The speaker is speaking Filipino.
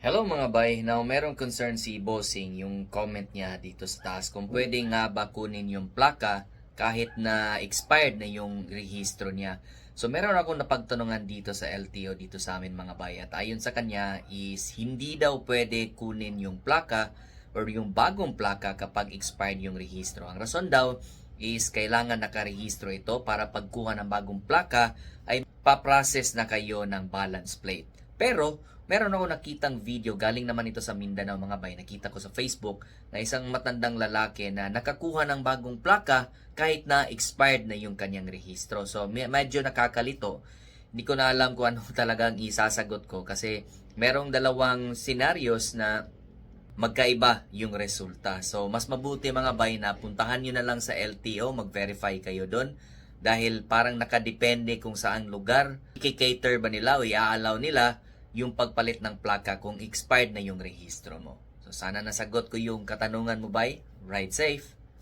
Hello mga bay, now merong concern si Bossing yung comment niya dito sa taas kung pwede nga ba kunin yung plaka kahit na expired na yung rehistro niya. So meron akong napagtanungan dito sa LTO dito sa amin mga bay at ayon sa kanya is hindi daw pwede kunin yung plaka or yung bagong plaka kapag expired yung rehistro. Ang rason daw is kailangan nakarehistro ito para pagkuha ng bagong plaka ay paprocess na kayo ng balance plate. Pero meron ako nakitang video galing naman ito sa Mindanao mga bay. Nakita ko sa Facebook na isang matandang lalaki na nakakuha ng bagong plaka kahit na expired na yung kanyang rehistro. So me- medyo nakakalito. Hindi ko na alam kung ano talagang isasagot ko kasi merong dalawang scenarios na magkaiba yung resulta. So, mas mabuti mga bay na puntahan nyo na lang sa LTO, mag-verify kayo doon. Dahil parang nakadepende kung saang lugar, i-cater ba nila o i-allow nila yung pagpalit ng plaka kung expired na yung rehistro mo. So, sana nasagot ko yung katanungan mo bay. Ride safe!